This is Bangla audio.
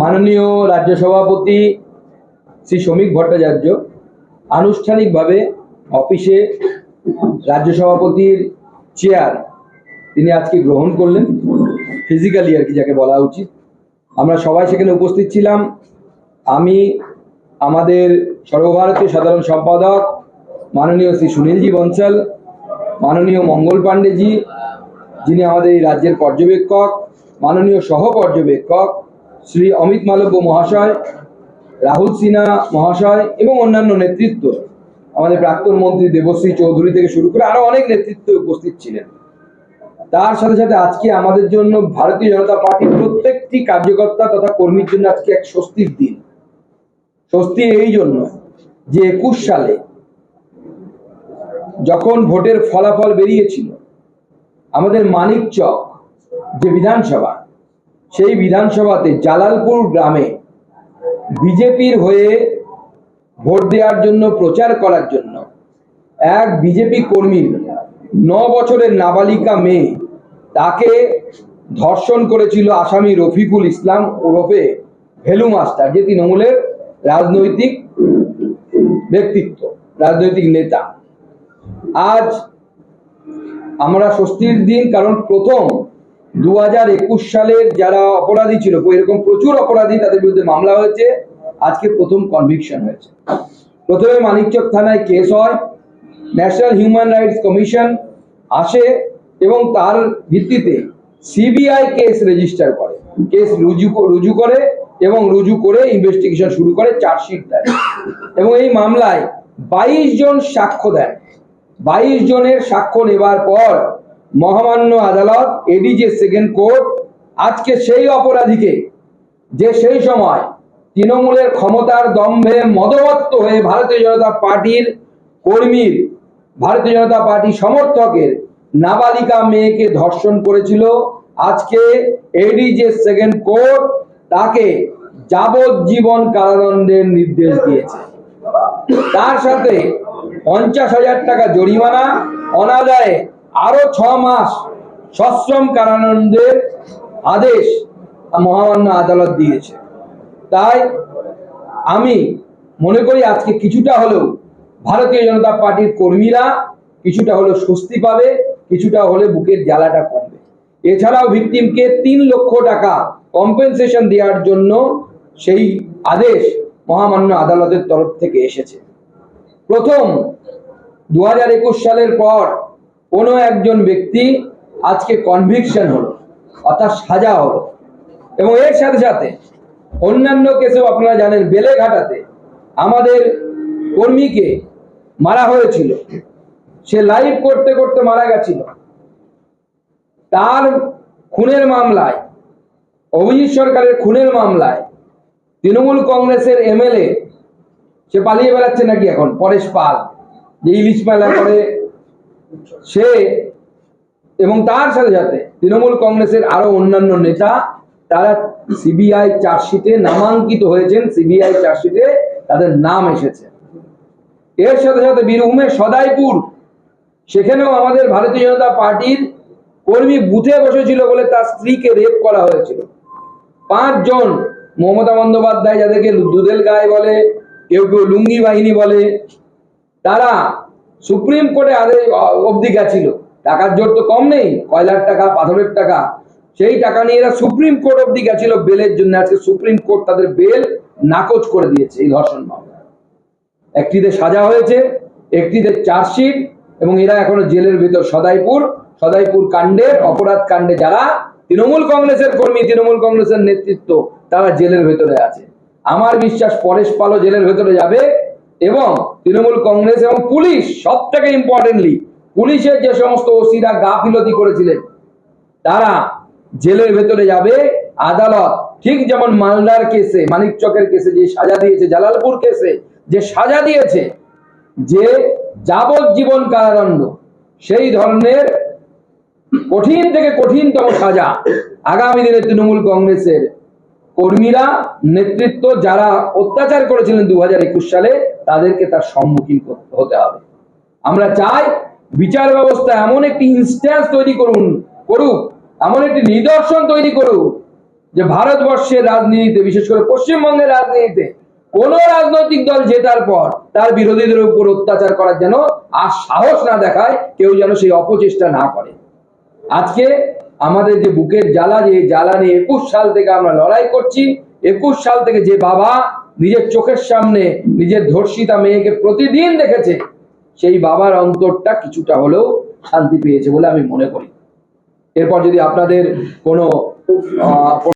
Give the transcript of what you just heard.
মাননীয় রাজ্য সভাপতি শ্রী শ্রমিক ভট্টাচার্য আনুষ্ঠানিকভাবে অফিসে রাজ্য সভাপতির চেয়ার তিনি আজকে গ্রহণ করলেন ফিজিক্যালি আর কি যাকে বলা উচিত। আমরা সবাই সেখানে উপস্থিত ছিলাম। আমি, আমাদের সর্বভারতীয় সাধারণ সম্পাদক মাননীয় শ্রী সুনীলজি বনসাল মাননীয় মঙ্গল পাণ্ডেজি, যিনি আমাদের এই রাজ্যের পর্যবেক্ষক, মাননীয় সহ পর্যবেক্ষক শ্রী অমিত মালব্য মহাশয়, রাহুল সিনহা মহাশয় এবং অন্যান্য নেতৃত্ব, আমাদের প্রাক্তন মন্ত্রী দেবশ্রী চৌধুরী থেকে শুরু করে আরও অনেক নেতৃত্ব উপস্থিত ছিলেন। তার সাথে সাথে আজকে আমাদের জন্য ভারতীয় জনতা পার্টির প্রত্যেকটি কার্যকর্তা তথা কর্মীর জন্য আজকে এক স্বস্তির দিন। স্বস্তি এই জন্য যে একুশ সালে যখন ভোটের ফলাফল বেরিয়েছিল, আমাদের মানিকচক যে বিধানসভা সেই বিধানসভাতে জালালপুর গ্রামে বিজেপির হয়ে ভোট দেওয়ার জন্য, প্রচার করার জন্য এক বিজেপি কর্মী ন বছরের নাবালিকা মেয়ে তাকে ধর্ষণ করেছিল আসামি রফিকুল ইসলাম ওরফে ভেলু মাস্টার, যে তৃণমূলের রাজনৈতিক ব্যক্তিত্ব, রাজনৈতিক নেতা। আজ আমরা স্বস্তির দিন, কারণ প্রথম দু হাজার একুশ সালের যারা অপরাধী ছিল, এরকম প্রচুর অপরাধী তাদের বিরুদ্ধে মামলা হয়েছে। আজকে প্রথম কনভিকশন হয়েছে। প্রথমে মানিকচক থানায় কেস হয় ন্যাশনাল হিউম্যান রাইটস কমিশন আসে এবং তার ভিত্তিতে সিবিআই কেস রেজিস্টার করে। কেস রুজু রুজু করে এবং রুজু করে ইনভেস্টিগেশন শুরু করে চার্জশিট দেয়। এবং এই মামলায় বাইশ জন সাক্ষ্য দেন বাইশ জনের সাক্ষ্য নেবার পর মহামান্য আদালত এডিজে সেকেন্ড কোর্ট আজকে সেই অপরাধীকে যে সেই সময় তৃণমূলের ক্ষমতার দম্ভে মদমত্ত হয়ে ভারতীয় জনতা পার্টির কর্মীর, ভারতীয় জনতা পার্টি সমর্থকের নাবালিকা মেয়েকে ধর্ষণ করেছিল, আজকে এডিজে সেকেন্ড কোর্ট তাকে যাবজ্জীবন কারাদণ্ডের নির্দেশ দিয়েছে। তার সাথে পঞ্চাশ হাজার টাকা জরিমানা, অনাদায়ে আরও ছ মাস সশ্রম কারাদণ্ডের আদেশ মহামান্য আদালত দিয়েছে। তাই আমি মনে করি আজকে কিছুটা হলেও ভারতীয় জনতা পার্টির কর্মীরা কিছুটা হলেও স্বস্তি পাবে, কিছুটা হলে বুকের জ্বালাটা কমবে। এছাড়াও ভিকটিমকে তিন লক্ষ টাকা কম্পেনসেশন দেওয়ার জন্য সেই আদেশ মহামান্য আদালতের তরফ থেকে এসেছে। প্রথম দু হাজার একুশ সালের পর কোনো একজন ব্যক্তি আজকে কনভিকশন হলো, অর্থাৎ সাজা হলো। এবং এর সাথে সাথে অন্যান্য কেসেও আপনারা জানেন, বেলেঘাটাতে আমাদের কর্মীকে মারা হয়েছিল। সে লাইভ করতে করতে মারা গেছিল। তার খুনের মামলায়, অভিজিৎ সরকারের খুনের মামলায় তৃণমূল কংগ্রেসের এমএলএ, সে পালিয়ে বেড়াচ্ছে নাকি এখন? পরেশ পাল, যে ইলিশ মেলা করে সে এবং তার সাথে সাথে তৃণমূল কংগ্রেসের আরও অন্যান্য নেতা, তারা সিবিআই চার্জশিটে নামাঙ্কিত হয়েছেন, সিবিআই চার্জশিটে তাদের নাম এসেছে। এর সাথে সাথে বীরভূমের সদাইপুর, সেখানেও আমাদের ভারতীয় জনতা পার্টির কর্মী বুথে বসেছিল বলে তার স্ত্রীকে রেপ করা হয়েছিল। পাঁচজন মমতা বন্দ্যোপাধ্যায় যাদেরকে দুধেল গায়ে বলে, কেউ কেউ লুঙ্গি বাহিনী বলে, তারা সুপ্রিম কোর্টে আরে অবধি গেছিল। টাকার জোর তো কম নেই কয়লার টাকা পাথরের টাকা। সেই টাকা নিয়ে এরা সুপ্রিম কোর্ট অবধি গেছিল বেলের জন্য। আজকে সুপ্রিম কোর্ট তাদের বেল নাকচ করে দিয়েছে এই ধর্ষণ মামলা। একটিতে সাজা হয়েছে, একটিতে চার্জশিট, এবং এরা এখনও জেলের ভেতর সদাইপুর। সদাইপুর কাণ্ডের, অপরাধ কাণ্ডে যারা তৃণমূল কংগ্রেসের কর্মী, তৃণমূল কংগ্রেসের নেতৃত্ব, তারা জেলের ভেতরে আছে। আমার বিশ্বাস পরেশ পালও জেলের ভেতরে যাবে। এবং তৃণমূল কংগ্রেস এবং পুলিশ সব থেকে ইম্পর্টেন্টলি পুলিশের যে সমস্ত ওসিরা গাফিলতি করেছিলেন, তারা জেলের ভেতরে যাবে, আদালত ঠিক যেমন মালদার কেসে, মানিক চকের কেসে যে সাজা দিয়েছে, জালালপুর কেসে যে সাজা দিয়েছে, যে যাবজ্জীবন কারাদণ্ড, সেই ধরনের কঠিন থেকে কঠিনতম সাজা আগামী দিনে তৃণমূল কংগ্রেসের কর্মীরা নেতৃত্ব যারা অত্যাচার করেছিলেন দু সালে, তাদেরকে তার সম্মুখীন করতে হতে হবে। আমরা চাই বিচার ব্যবস্থা এমন একটি ইনস্ট্যান্স তৈরি করুন, করুক, এমন একটি নিদর্শন তৈরি করুক, যে ভারতবর্ষের রাজনীতিতে, বিশেষ করে পশ্চিমবঙ্গের রাজনীতিতে, কোন রাজনৈতিক দল জেতার পর তার বিরোধীদের উপর অত্যাচার করার যেন আর সাহস না দেখায়, কেউ যেন সেই অপচেষ্টা না করে। আজকে আমাদের যে বুকের জ্বালা, যে জ্বালা নিয়ে একুশ সাল থেকে আমরা লড়াই করছি, একুশ সাল থেকে যে বাবা নিজের চোখের সামনে নিজের ধর্ষিতা মেয়েকে প্রতিদিন দেখেছে, সেই বাবার অন্তরটা কিছুটা হলেও শান্তি পেয়েছে বলে আমি মনে করি। এরপর যদি আপনাদের কোনো